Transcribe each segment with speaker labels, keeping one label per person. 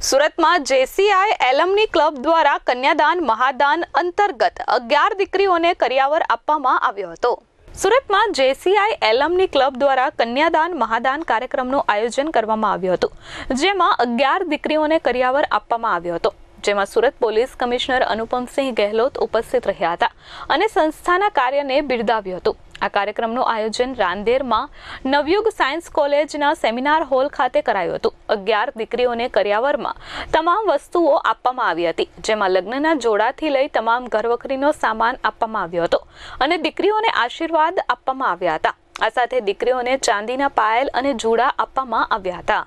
Speaker 1: સુરતમાં JCI એલમની club દ્વારા કન્યાદાન મહાદાન અંતર્ગત અગિયાર દીકરીઓને કરિયાવર આપવામાં આવ્યો હતો. સુરતમાં જેસીઆઈ એલમની ક્લબ દ્વારા કન્યાદાન મહાદાન કાર્યક્રમનું આયોજન કરવામાં આવ્યું હતું, જેમાં અગિયાર દીકરીઓને કરિયાવર આપવામાં આવ્યો હતો. જેમાં સુરત પોલીસ કમિશનર અનુપમસિંહ ગહેલોત ઉપસ્થિત રહ્યા હતા અને સંસ્થાના કાર્યને બિરદાવ્યું હતું. આ કાર્યક્રમનું આયોજન રાંદેરમાં નવયુગ સાયન્સ કોલેજના સેમિનાર હોલ ખાતે કરાયું હતું. અગિયાર દીકરીઓને કર્યાવરમાં તમામ વસ્તુઓ આપવામાં આવી હતી, જેમાં લગ્નના જોડાથી લઈ તમામ ઘરવખરીનો સામાન આપવામાં આવ્યો હતો અને દીકરીઓને આશીર્વાદ આપવામાં આવ્યા હતા. આ સાથે દીકરીઓને ચાંદીના પાયલ અને જુડા આપવામાં આવ્યા હતા.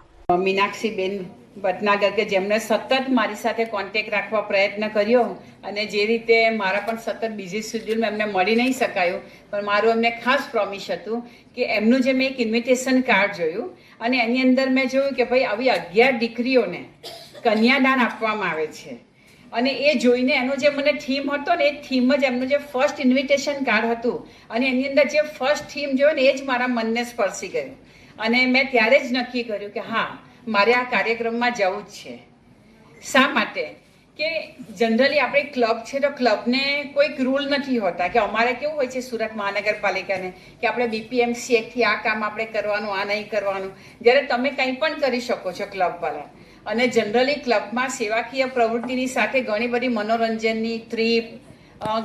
Speaker 2: મીનાક્ષીબેન ભટનાગર કે જેમણે સતત મારી સાથે કોન્ટેક રાખવા પ્રયત્ન કર્યો અને જે રીતે મારા પણ સતત બિઝી શેડ્યુલમાં એમને મળી નહીં શકાયું, પણ મારું એમને ખાસ પ્રોમિસ હતું કે એમનું જે મેં એક ઇન્વિટેશન કાર્ડ જોયું અને એની અંદર મેં જોયું કે ભાઈ આવી અગિયાર દીકરીઓને કન્યાદાન આપવામાં આવે છે. અને એ જોઈને એનો જે મને થીમ હતો ને એ થીમ જ એમનું જે ફર્સ્ટ ઇન્વિટેશન કાર્ડ હતું અને એની અંદર જે ફર્સ્ટ થીમ જોયો ને એ જ મારા મનને સ્પર્શી ગયું. અને મેં ત્યારે જ નક્કી કર્યું કે હા મારે આ કાર્યક્રમમાં જવું જ છે. શા માટે? કે જનરલી આપણે ક્લબ છે તો ક્લબને કોઈક રૂલ નથી હોતા કે અમારે કેવું હોય છે સુરત મહાનગરપાલિકાને કે આપણે બીપીએમસી એકથી આ કામ આપણે કરવાનું, આ નહીં કરવાનું. જ્યારે તમે કંઈ પણ કરી શકો છો ક્લબવાળા અને જનરલી ક્લબમાં સેવાકીય પ્રવૃત્તિની સાથે ઘણી બધી મનોરંજનની ટ્રીપ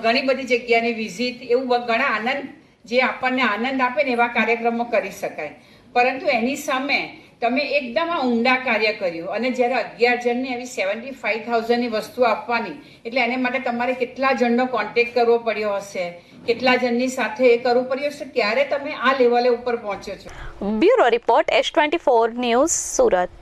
Speaker 2: ઘણી બધી જગ્યાની વિઝિટ એવું ઘણા આનંદ જે આપણને આનંદ આપે ને એવા કાર્યક્રમો કરી શકાય. પરંતુ એની સામે તમે એકદમ આ ઊંડા કાર્ય કર્યું અને જ્યારે અગિયાર જણને એવી સેવન્ટી ફાઈવ થાઉઝન્ડની વસ્તુ આપવાની, એટલે એને માટે તમારે કેટલા જણનો કોન્ટેક કરવો પડ્યો હશે? કેટલા જણની સાથે એ કરવું પડ્યું હશે? ત્યારે તમે આ લેવલે ઉપર પહોંચ્યો છો.
Speaker 1: Bureau report S twenty four news Surat.